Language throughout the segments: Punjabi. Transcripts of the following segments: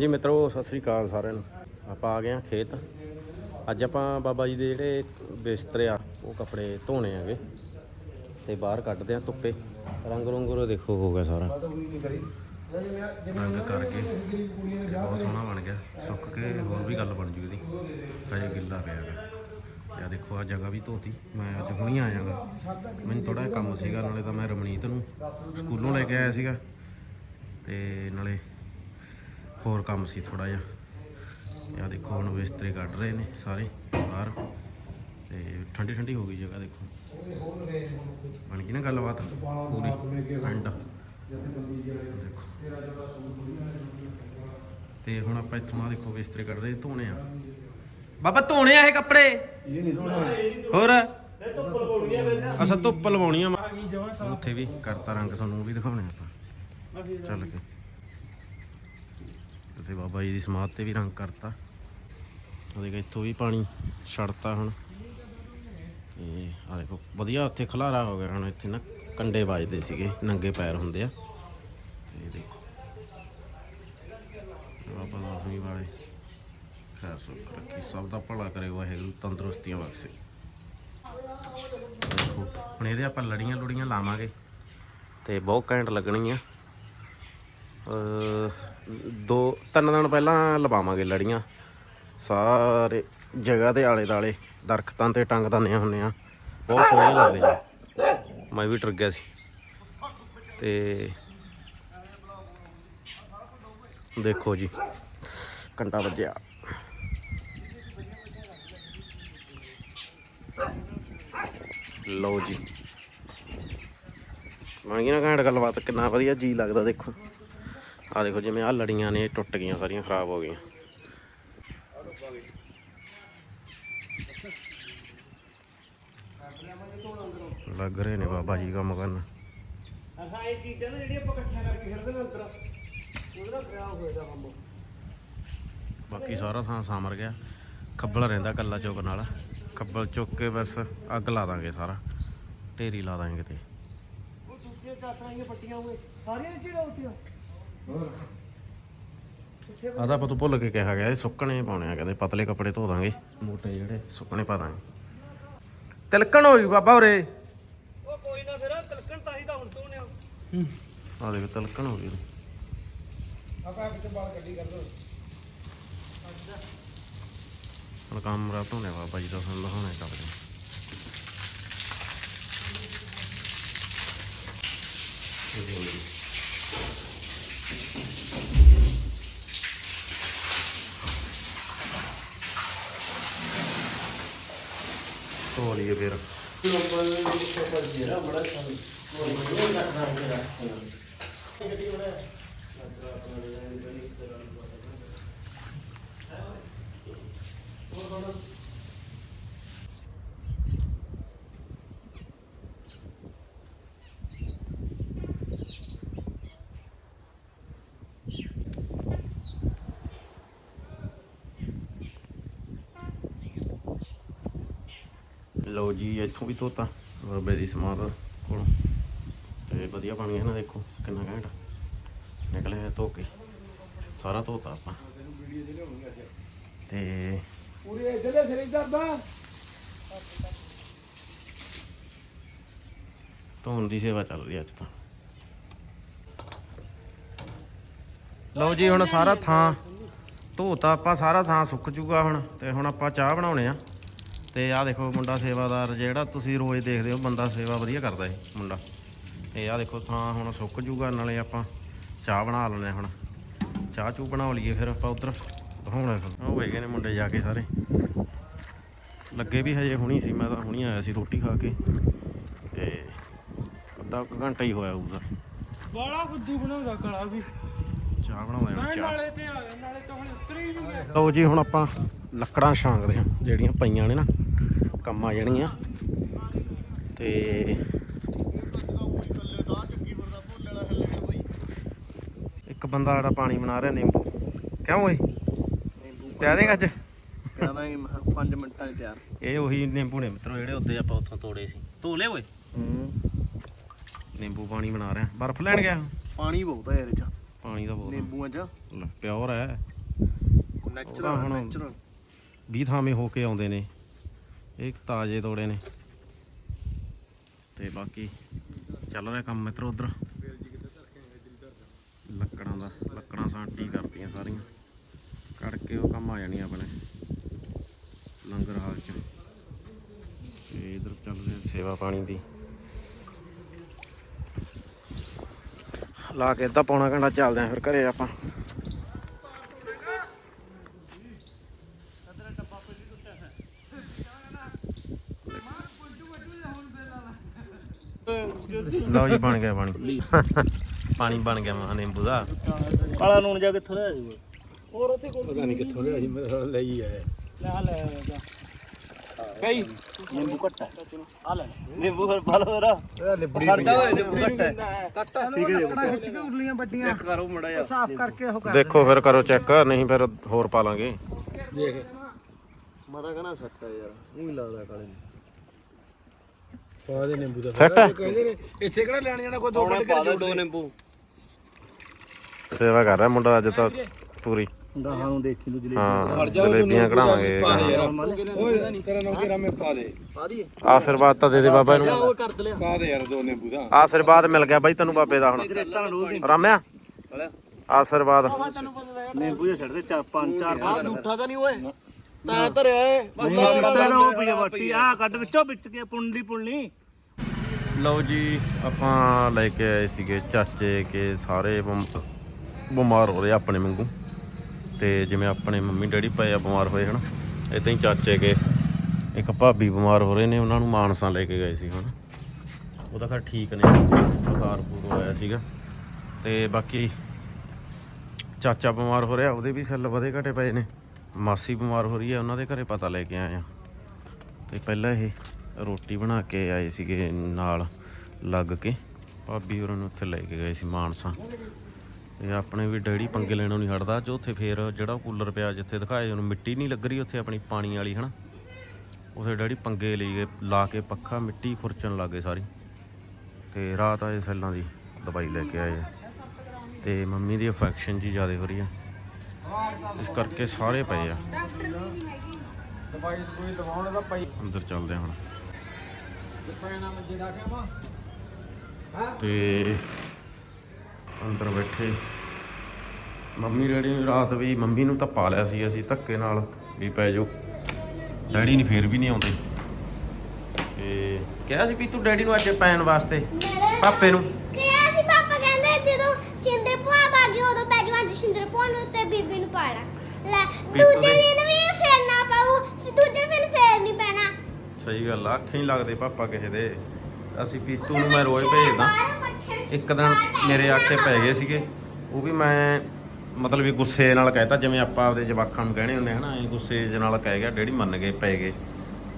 ਜੀ ਮਿੱਤਰੋ, ਸਤਿ ਸ੍ਰੀ ਅਕਾਲ ਸਾਰਿਆਂ ਨੂੰ। ਆਪਾਂ ਆ ਗਏ ਆ ਖੇਤ। ਅੱਜ ਆਪਾਂ ਬਾਬਾ ਜੀ ਦੇ ਜਿਹੜੇ ਬਿਸਤਰੇ ਆ, ਉਹ ਕੱਪੜੇ ਧੋਣੇ ਹੈਗੇ। ਤੇ ਬਾਹਰ ਕੱਢਦੇ ਆ ਧੁੱਪੇ। ਰੰਗ ਰੰਗਰੋ ਦੇਖੋ, ਹੋ ਗਿਆ ਸਾਰਾ। ਰੰਗ ਕਰਕੇ ਬਹੁਤ ਸੋਹਣਾ ਬਣ ਗਿਆ। ਸੁੱਕ ਕੇ ਹੋਰ ਵੀ ਗੱਲ ਬਣ ਜੂ ਇਹਦੀ। ਹਜੇ ਗਿੱਲਾ ਪਿਆ ਹੈਗਾ। ਤੇ ਆ ਦੇਖੋ ਆ ਜਗ੍ਹਾ ਵੀ ਧੋਤੀ। ਮੈਂ ਅੱਜ ਹੁਣੀ ਆਇਆਗਾ ਮੈਨੂੰ ਥੋੜਾ ਜਿਹਾ ਕੰਮ ਸੀਗਾ, ਨਾਲੇ ਤਾਂ ਮੈਂ ਰਮਣੀਤ ਨੂੰ ਸਕੂਲੋਂ ਲੈ ਕੇ ਆਇਆ ਸੀਗਾ। ਤੇ ਨਾਲੇ ਹੋਰ ਕੰਮ ਸੀ ਥੋੜਾ ਜਿਹਾ। ਇਹ ਦੇਖੋ ਹੁਣ ਬਿਸਤਰੇ ਕੱਢ ਰਹੇ ਨੇ ਸਾਰੇ ਬਾਹਰ। ਤੇ ਠੰਡੀ ਠੰਡੀ ਹੋ ਗਈ ਜਗ੍ਹਾ ਦੇਖੋ। ਬਣ ਗਈ ਨਾ ਗੱਲਬਾਤ? ਪੂਰੀ ਐਂਡ ਦੇਖੋ। ਤੇ ਹੁਣ ਆਪਾਂ ਇੱਥੋਂ ਆ ਦੇਖੋ ਬਿਸਤਰੇ ਕੱਢ ਰਹੇ, ਧੋਣੇ ਆ। ਬਾਬਾ ਧੋਣੇ ਆ ਇਹ ਕੱਪੜੇ। ਇਹ ਨਹੀਂ ਧੋਣਾ ਹੋਰ? ਅਸਾਂ ਧੁੱਪ ਲਵਾਉਣੀ ਆ ਉੱਥੇ ਵੀ ਕਰਤਾ ਰੰਗ, ਤੁਹਾਨੂੰ ਉਹ ਵੀ ਦਿਖਾਉਣੇ ਆਪਾਂ। ਚੱਲ ਕੇ। ਤੇ ਬਾਬਾ ਜੀ ਦੀ ਸਮਾਧ ਤੇ ਵੀ ਰੰਗ ਕਰਤਾ। ਉਹ ਦੇਖ ਇੱਥੋਂ ਵੀ ਪਾਣੀ ਛੱਡਤਾ ਹੁਣ। ਤੇ ਆ ਦੇਖੋ, ਵਧੀਆ ਉੱਥੇ ਖਲਾਰਾ ਹੋ ਗਿਆ ਹੁਣ, ਇੱਥੇ ਨਾ ਕੰਡੇ ਵੱਜਦੇ ਸੀਗੇ, ਨੰਗੇ ਪੈਰ ਹੁੰਦੇ ਆ। ਤੇ ਦੇਖੋ। ਬਾਬਾ ਦਸਵੀਂ ਵਾਲੇ। ਖੈਰ ਸੁੱਖ ਰੱਖੀ, ਸਭ ਦਾ ਭਲਾ ਕਰੇ, ਵਾਹਿਗੁਰੂ, ਤੰਦਰੁਸਤੀਆਂ ਬਖਸ਼ੇ। ਦੇਖੋ, ਹੁਣ ਇਹਦੇ ਆਪਾਂ ਲੜੀਆਂ ਲੁੜੀਆਂ ਲਾਵਾਂਗੇ। ਤੇ ਬਹੁਤ ਘੈਂਟ ਲੱਗਣੀ ਆ ਦੋ, ਤਿੰਨ ਦਿਨ ਪਹਿਲਾਂ ਲਵਾਵਾਂਗੇ ਲੜੀਆਂ। ਸਾਰੇ ਜਗ੍ਹਾ ਦੇ ਆਲੇ ਦਾਲੇ ਦਰਖਤਾਂ ਤੇ ਟੰਗ ਦੰਨੇ ਹੁੰਨੇ ਆ। ਬਹੁਤ ਸੋਹਣੇ ਲੱਗਦੇ ਜੀ ਮੈਂ ਵੀ ਟਰ ਗਿਆ ਸੀ। ਤੇ ਦੇਖੋ ਜੀ ਕੰਟਾ ਵੱਜਿਆ। ਲਓ ਜੀ। ਮੰਗੀ ਨਾ ਘੈਂਟ ਗੱਲਬਾਤ, ਕਿੰਨਾ ਵਧੀਆ ਜੀ ਲੱਗਦਾ ਦੇਖੋ। ਆ ਦੇਖੋ ਜਿਵੇਂ ਆ ਲੜੀਆਂ ਨੇ ਟੁੱਟ ਗਈਆਂ ਸਾਰੀਆਂ ਖਰਾਬ ਹੋ ਗਈਆਂ। ਲੱਗ ਰਹੇ ਨੇ ਬਾਬਾ ਜੀ ਕੰਮ ਕਰਨ। ਅਸਾਂ ਇਹ ਚੀਜ਼ਾਂ ਨਾ ਜਿਹੜੀਆਂ ਆਪਾਂ ਇਕੱਠੀਆਂ ਕਰਕੇ ਖੇਡਦੇ ਨੇ ਅੰਦਰ ਉਹਦਾ ਨਾਲ ਖਰਾਬ ਹੋਏਦਾ ਕੰਮ। ਬਾਕੀ ਸਾਰਾ ਥਾਂ ਸਾਮਰ ਗਿਆ। ਖੱਬਲ ਰਹਿੰਦਾ ਕੱਲਾ ਚੁੱਕ ਨਾਲ। ਖੱਬਲ ਚੁੱਕ ਕੇ ਬਸ ਅੱਗ ਲਾ ਦਾਂਗੇ ਸਾਰਾ। ਢੇਰੀ ਲਾ ਦਾਂਗੇ ਤੇ। ਉਹ ਦੂਜੀਆਂ ਚਾਤਰਾਂ ਦੀਆਂ ਪੱਟੀਆਂ ਹੋਏ ਸਾਰੀਆਂ ਚੀੜਾਂ ਉੱਤੀਆਂ। ਆ ਤਾਂ ਆਪਾਂ ਤੋਂ ਭੁੱਲ ਕੇ ਕਿਹਾ ਗਿਆ ਇਹ ਸੁੱਕਣੇ ਪਾਉਣੇ ਆ ਕਹਿੰਦੇ ਪਤਲੇ ਕੱਪੜੇ ਧੋ ਦਾਂਗੇ। ਮੋਟੇ ਜਿਹੜੇ ਸੁੱਕਣੇ ਪਾ ਦਾਂਗੇ। ਤਿਲਕਣ ਹੋਈ ਬਾਬਾ ਉਰੇ। ਉਹ ਕੋਈ ਨਾ ਫਿਰ ਤਲਕਣ ਤਾਂ ਹੀ ਤਾਂ ਹੁਣ ਤੋਂ ਨੇ। ਆ ਦੇਖ ਤਿਲਕਣ ਹੋ ਗਈ ਆਪਾਂ ਕਿਤੇ ਬਾਲ ਗੱਡੀ ਕਰ ਦੋ। ਹੁਣ ਕੰਮ ਰਾਤ ਹੋਣੇ ਬਾਬਾ ਜੀ ਦਾ ਸਾਨੂੰ ਦਿਖਾਉਣੇ ਕਰਦੇ ਧੋ ਲਈਏ ਫਿਰ ਲਓ ਜੀ ਇੱਥੋਂ ਵੀ ਧੋਤਾ ਬਾਬੇ ਦੀ ਸਮਾਧ ਕੋਲੋਂ। ਤੇ ਵਧੀਆ ਬਣ ਗਿਆ ਨਾ ਦੇਖੋ ਕਿੰਨਾ ਘੈਂਟ ਨਿਕਲਿਆ ਧੋ ਕੇ। ਸਾਰਾ ਧੋਤਾ ਆਪਾਂ। ਤੇ ਪੂਰੇ ਜਿਹੜੇ ਸਿਰ ਦਰਦਾ ਧੋਣ ਦੀ ਸੇਵਾ ਚੱਲ ਰਹੀ ਅੱਜ ਤਾਂ। ਲਓ ਜੀ ਹੁਣ ਸਾਰਾ ਥਾਂ ਧੋਤਾ ਆਪਾਂ ਸਾਰਾ ਥਾਂ ਸੁੱਕ ਜੂਗਾ ਹੁਣ। ਤੇ ਹੁਣ ਆਪਾਂ ਚਾਹ ਬਣਾਉਣੇ ਆ। ਤੇ ਆਹ ਦੇਖੋ ਮੁੰਡਾ ਸੇਵਾਦਾਰ ਜਿਹੜਾ ਤੁਸੀਂ ਰੋਜ਼ ਦੇਖਦੇ ਹੋ ਬੰਦਾ ਸੇਵਾ ਵਧੀਆ ਕਰਦਾ ਇਹ ਮੁੰਡਾ। ਤੇ ਆਹ ਦੇਖੋ ਥਾਂ ਹੁਣ ਸੁੱਕ ਜੂਗਾ ਨਾਲੇ ਆਪਾਂ ਚਾਹ ਬਣਾ ਲੈਣੇ ਹੁਣ। ਚਾਹ ਚੂ ਬਣਾ ਲਈਏ ਫਿਰ ਆਪਾਂ ਉਧਰ। ਦਿਖਾਉਣਾ ਉਹ ਗਏ ਨੇ ਮੁੰਡੇ ਜਾ ਕੇ ਸਾਰੇ। ਲੱਗੇ ਵੀ ਹਜੇ ਹੁਣੀ ਸੀ ਮੈਂ ਤਾਂ ਹੁਣੀ ਆਇਆ ਸੀ ਰੋਟੀ ਖਾ ਕੇ। ਤੇ ਅੱਧਾ ਘੰਟਾ ਹੀ ਹੋਇਆ ਹੋਊਗਾ। ਬਾਲਾ ਬੁੱਧੂ ਬਣਾਉਂਦਾ ਕਲਾ ਵੀ। ਚਾਹ ਚਾਹ। ਨਾਲੇ ਤੇ ਆ ਨਾਲੇ ਤਾਂ ਹੁਣ ਉਤਰ ਹੀ ਨਹੀਂ ਗਿਆ। ਲਓ ਜੀ ਹੁਣ ਆਪਾਂ ਲੱਕੜਾਂ ਛਾਂਗਦੇ ਹਾਂ ਜਿਹੜੀਆਂ ਪਈਆਂ ਨੇ ਨਾ। ਕੰਮ ਆ ਜਾਣਗੀਆਂ ਤੇ ਇੱਕ ਬੰਦਾ ਜਿਹੜਾ ਪਾਣੀ ਬਣਾ ਰਿਹਾ ਨਿੰਬੂ। ਕਿਉਂ ਓਏ? ਪਿਆ ਦੇਗਾ ਅੱਜ? ਕਹਿੰਦਾ 5 ਮਿੰਟਾਂ 'ਚ ਤਿਆਰ। ਇਹ ਉਹੀ ਨਿੰਬੂ ਨੇ ਮਿੱਤਰੋ ਜਿਹੜੇ ਉੱਤੇ ਆਪਾਂ ਉੱਥੋਂ ਤੋੜੇ ਸੀ। ਧੋ ਲਏ ਓਏ। ਨਿੰਬੂ ਪਾਣੀ ਬਣਾ ਰਿਹਾ। ਬਰਫ਼ ਲੈਣ ਗਿਆ? ਪਾਣੀ ਬਹੁਤ ਹੈ ਇਹਦੇ 'ਚ। ਪਾਣੀ ਦਾ ਬਹੁਤ ਨਿੰਬੂਆਂ 'ਚ। ਪਿਓਰ ਹੈ ਉਹਦਾ ਹੁਣ 20 ਥਾਵੇਂ ਹੋ ਕੇ ਆਉਂਦੇ ਨੇ। ਇਹ ਤਾਜ਼ੇ ਤੋੜੇ ਨੇ। ਤੇ ਬਾਕੀ ਚੱਲ ਰਿਹਾ ਕੰਮ ਮਿੱਤਰ ਉਧਰ। ਲੱਕੜਾਂ ਦਾ, ਲੱਕੜਾਂ ਸਾਂਟੀ ਕਰਤੀਆਂ ਸਾਰੀਆਂ। ਕਰਕੇ ਉਹ ਕੰਮ ਆ ਜਾਣੀ ਆਪਣੇ, ਲੰਗਰ ਹਾਲ ਚ। ਤੇ ਇਧਰ ਚੱਲ ਰਿਹਾ ਸੇਵਾ ਪਾਣੀ ਦੀ। ਲਾ ਕੇ ਅੱਧਾ ਪੌਣਾ ਘੰਟਾ ਚੱਲਦੇ ਆਂ ਫਿਰ ਘਰੇ ਆਪਾਂ। ਲਓ ਜੀ ਬਣ ਗਿਆ ਪਾਣੀ। ਪਾਣੀ ਬਣ ਗਿਆ ਮਾਂ ਨਿੰਬੂ ਦਾ। ਕਾਲਾ ਨੂਣ ਜਾ ਕਿੱਥੋਂ ਲਿਆ ਜੀ ਹੋਰ ਉੱਥੇ ਕੋਲ ਪਤਾ ਨਹੀਂ ਕਿੱਥੋਂ ਲਿਆ ਸੀ ਮੇਰੇ ਨਾਲ ਲਈ ਆਇਆ। ਲੈ ਆ ਲੈ ਕਈ? ਨਿੰਬੂ ਘੱਟ ਹੈ ਆ ਲੈ। ਨਿੰਬੂ ਫਿਰ ਪਾ ਲਓ ਮੇਰਾ। ਲਿਬੜੀ ਖੜਦਾ ਨਿੰਬੂ ਘੱਟ ਹੈ ਕੱਟਾ ਕੱਟਣਾ ਖਿੱਚ ਕੇ ਉਰਲੀਆਂ ਵੱਡੀਆਂ। ਕਰੋ ਮੜਾ ਜਾ ਸਾਫ਼ ਕਰਕੇ ਉਹ ਕਰ ਦੇਖੋ ਫਿਰ ਕਰੋ ਚੈੱਕ ਨਹੀਂ ਫਿਰ ਹੋਰ ਪਾ ਲਾਂਗੇ। ਦੇਖ। ਮਰਾ ਕਹਣਾ ਸੱਟ ਯਾਰ ਉਹ ਹੀ ਲੱਗਦਾ ਕਾਲੇ ਨੂੰ। ਪਾ ਦੇ ਨਿੰਬੂ ਦਾ ਸੈੱਟ ਹੈ? ਕਹਿੰਦੇ ਨੇ ਇੱਥੇ ਕਿਹੜਾ ਲੈਣ ਜਾਣਾ ਕੋਈ ਦੋ ਉਹਨੇ ਮਿੰਟ ਪਾ ਕਰ ਲਓ ਜੋੜ ਦੋ ਨਿੰਬੂ। ਸੇਵਾ ਕਰ ਰਿਹਾ ਮੁੰਡਾ ਅੱਜ ਤਾਂ ਪੂਰੀ। ਗਾਹਾਂ ਨੂੰ ਦੇਖੀ ਨੂੰ ਜਲੇ ਹਾਂ ਜਲੇਬੀਆਂ ਕਢਾਵਾਂਗੇ ਓਏ ਤੇਰਾ ਨਾਮ ਕਿਹੜਾ ਮੈਂ ਪਾ ਦੇ। ਪਾ ਦੀ ਆਸ਼ੀਰਵਾਦ ਤਾਂ ਦੇ ਦੇ ਬਾਬਾ ਨੂੰ ਉਹ ਕਰ ਦਲਿਆ ਪਾ ਦੇ ਯਾਰ ਦੋ ਨਿੰਬੂ ਦਾ। ਆਸ਼ੀਰਵਾਦ ਮਿਲ ਗਿਆ ਬਾਈ ਤੈਨੂੰ ਬਾਬੇ ਦਾ ਹੁਣ। ਰਾਮਿਆ ਆਸ਼ੀਰਵਾਦ। ਨਿੰਬੂ ਜਿਹਾ ਛੱਡ ਦੇ ਚਾਰ ਪੰਜ ਚਾਰ ਆ ਝੂਠਾ ਤਾਂ ਨਹੀਂ ਓਏ। ਤਾਂ ਧਰਿਆ ਏ। ਪਤਾ ਨਾ ਉਹ ਪੀਆ। ਬੱਟੀ ਆ ਕੱਢ ਵਿੱਚੋਂ ਵਿੱਚ ਕੇ ਪੁੰਡਲੀ ਪੁੰਡਲੀ। ਲਓ ਜੀ ਆਪਾਂ ਲੈ ਕੇ ਆਏ ਸੀਗੇ ਚਾਚੇ ਕੇ ਸਾਰੇ ਬਿਮ- ਬਿਮਾਰ ਹੋ ਰਹੇ ਆਪਣੇ ਵਾਂਗੂ। ਤੇ ਜਿਵੇਂ ਆਪਣੇ ਮੰਮੀ ਡੈਡੀ ਪਏ ਆ ਬਿਮਾਰ ਹੋਏ ਹਨ। ਇਦਾਂ ਹੀ ਚਾਚੇ ਕੇ ਇੱਕ ਭਾਬੀ ਬਿਮਾਰ ਹੋ ਰਹੇ ਨੇ ਉਹਨਾਂ ਨੂੰ ਮਾਨਸਾ ਲੈ ਕੇ ਗਏ ਸੀ ਹੁਣ। ਉਹਦਾ ਖੈਰ ਠੀਕ ਨੇ। ਬੁਖਾਰ ਪੂਰ ਹੋਇਆ ਸੀਗਾ। ਤੇ ਬਾਕੀ ਚਾਚਾ ਬਿਮਾਰ ਹੋ ਰਿਹਾ ਉਹਦੇ ਵੀ ਸੈੱਲ ਵਧੇ ਘਟੇ ਪਏ ਨੇ। ਮਾਸੀ ਬਿਮਾਰ ਹੋ ਰਹੀ ਹੈ, ਉਹਨਾਂ ਦੇ ਘਰੇ ਪਤਾ ਲੈ ਕੇ ਆਏ ਆ ਤੇ ਪਹਿਲਾਂ ਇਹ ਰੋਟੀ ਬਣਾ ਕੇ ਆਏ ਸੀਗੇ ਨਾਲ, ਲੱਗ ਕੇ। ਭਾਬੀ ਹੋਰਾਂ ਨੂੰ ਉੱਥੇ ਲੈ ਕੇ ਗਏ ਸੀ ਮਾਨਸਾ। ਤੇ ਆਪਣੇ ਵੀ ਡੈਡੀ ਪੰਗੇ ਲੈਣੋਂ ਨਹੀਂ ਹਟਦਾ ਜੋ ਉੱਥੇ ਫੇਰ ਜਿਹੜਾ ਉਹ ਕੂਲਰ ਪਿਆ ਜਿੱਥੇ ਦਿਖਾਏ, ਉਹਨੂੰ ਮਿੱਟੀ ਨਹੀਂ ਲੱਗ ਰਹੀ ਉੱਥੇ ਆਪਣੀ ਪਾਣੀ ਵਾਲੀ, ਹਨਾ? ਉਥੇ ਡੈਡੀ ਪੰਗੇ ਲਈ ਗਏ, ਲਾ ਕੇ ਪੱਖਾ, ਮਿੱਟੀ ਖੁਰਚਣ ਲੱਗੇ ਸਾਰੀ। ਤੇ ਰਾਤ ਆਏ ਸੈੱਲਾਂ ਦੀ ਦਵਾਈ ਲੈ ਕੇ ਆਏ ਆ। ਤੇ ਮੰਮੀ ਦੀ ਅਫੈਕਸ਼ਨ ਜੀ ਜ਼ਿਆਦਾ ਹੋ ਰਹੀ ਆ। ਇਸ ਕਰਕੇ ਸਾਰੇ ਪਏ ਆ। ਦਵਾਈ ਕੋਈ ਦਵਾਉਣ ਦਾ ਪਈ ਅੰਦਰ ਚੱਲਦੇ ਹੁਣ। ਤੇ ਅੰਦਰ ਬੈਠੇ। ਮੰਮੀ ਡੈਡੀ ਨੂੰ ਰਾਤ ਵੀ ਮੰਮੀ ਨੂੰ ਤਾਂ ਪਾ ਲਿਆ ਸੀ ਅਸੀਂ ਧੱਕੇ ਨਾਲ ਵੀ ਪੈ ਜਾਓ। ਡੈਡੀ ਨਹੀਂ ਫੇਰ ਵੀ ਨਹੀਂ ਆਉਂਦੇ। ਤੇ ਕਿਹਾ ਸੀ ਵੀ ਤੂੰ ਡੈਡੀ ਨੂੰ ਅੱਜ ਪੈਣ ਵਾਸਤੇ ਪਾਪੇ ਨੂੰ। ਪਾੜਾ। ਲੈ ਦੂਜੇ ਦੇ- ਦਿਨ ਵੀ ਫੇਰ ਨਾ ਪਾਉ ਦੂਜੇ ਦਿਨ ਫੇਰ ਨਹੀਂ ਪੈਣਾ। ਸਹੀ ਗੱਲ ਆ ਅੱਖਾਂ ਹੀ ਲੱਗਦੇ ਪਾਪਾ ਕਿਸੇ ਦੇ। ਅਸੀਂ ਪੀਤੂ ਨੂੰ ਮੈਂ ਰੋਜ਼ ਭੇਜਦਾ। ਬਾਹਰ ਮੱਛਰ ਇੱਕ ਦਿਨ ਮੇਰੇ ਆਖੇ ਪੈ ਗਏ ਸੀਗੇ। ਉਹ ਵੀ ਮੈਂ ਮਤਲਬ ਵੀ ਗੁੱਸੇ ਨਾਲ ਕਹਿਤਾ ਜਿਵੇਂ ਆਪਾਂ ਆਪਦੇ ਜਵਾਕਾਂ ਨੂੰ ਕਹਿਣੇ ਹੁੰਦੇ ਹਨਾ ਐ ਗੁੱਸੇ ਦੇ ਨਾਲ ਕਹਿ ਗਿਆ ਡੈਡੀ ਮੰਨ ਗਏ ਪੈ ਗਏ।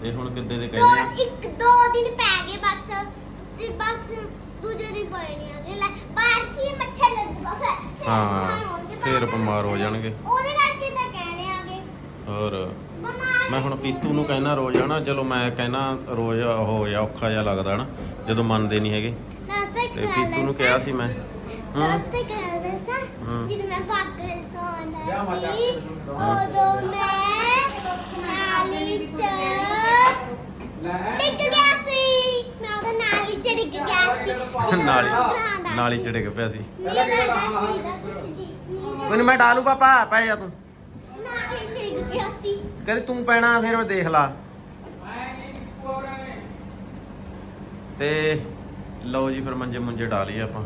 ਤੇ ਹੁਣ ਕਿੱਦੇ ਦੇ ਦੋ ਕਹਿੰਦੇ ਆ? ਇੱਕ ਦੋ ਦਿਨ ਪੈ ਗਏ ਬਸ ਤੇ ਬਸ ਦੂਜੇ ਦਿਨ ਪਏ ਨਹੀਂ ਆਗੇ ਲੈ ਬਾਹਰ ਕੀ ਮੱਛਰ ਲੱਗੂਗਾ ਫਿਰ ਫਿਰ ਬਿਮਾਰ ਹਾਂ ਹੋਣਗੇ ਫੇਰ ਬਾਹਰ ਬਿਮਾਰ ਹੋ ਜਾਣਗੇ। ਉਹਦੇ ਕਰਕੇ ਤਾਂ ਕਹਿਣੇ ਆਗੇ। ਹੋਰ? ਬਿਮਾਰ ਮੈਂ ਹੁਣ ਪੀਤੂ ਨੂੰ ਕਹਿਣਾ ਰੋਜ਼ ਹਨਾ ਚਲੋ ਮੈਂ ਕਹਿਣਾ ਰੋਜ਼ ਹੋ ਜਾ ਔਖਾ ਜਿਹਾ ਲੱਗਦਾ ਹਨਾ ਜਦੋਂ ਮੰਨਦੇ ਨਹੀਂ ਹੈਗੇ। ਨਾਸਤਾ ਤੇ ਪੀਤੂ ਨੂੰ ਕਿਹਾ ਸੀ ਮੈਂ। ਹੂੰ। ਨਾਸਤਾ ਕਰਦੇ ਸਾਂ ਹੂੰ। ਜਦੋਂ ਮੈਂ ਪਾਗਲ ਸੋਣਾ ਸੀ ਉਦੋਂ ਮੈਂ ਨਾਲੀ ਚ ਡਿੱਗ ਗਿਆ ਉਹਦੇ ਨਾਲੀ ਗਿਆ ਸੀ। ਨਾਲੀ ਉਹ ਪਿਆ ਸੀ। ਸੀਗਾ ਕੁਛ ਦੀ ਮੈਂ ਡਾਲੂ ਪਾਪਾ ਪੈ ਜਾ ਤੂੰ। ਨਾਲੀ ਡਿੱਗ ਗਿਆ ਸੀ। ਕਹਿੰਦੇ ਤੂੰ ਪੈਣਾ ਫਿਰ ਮੈਂ ਦੇਖ ਲਾ। ਤੇ ਲਓ ਜੀ ਫਿਰ ਮੰਜੇ ਮੁੰਜੇ ਡਾਲੀਏ ਆਪਾਂ।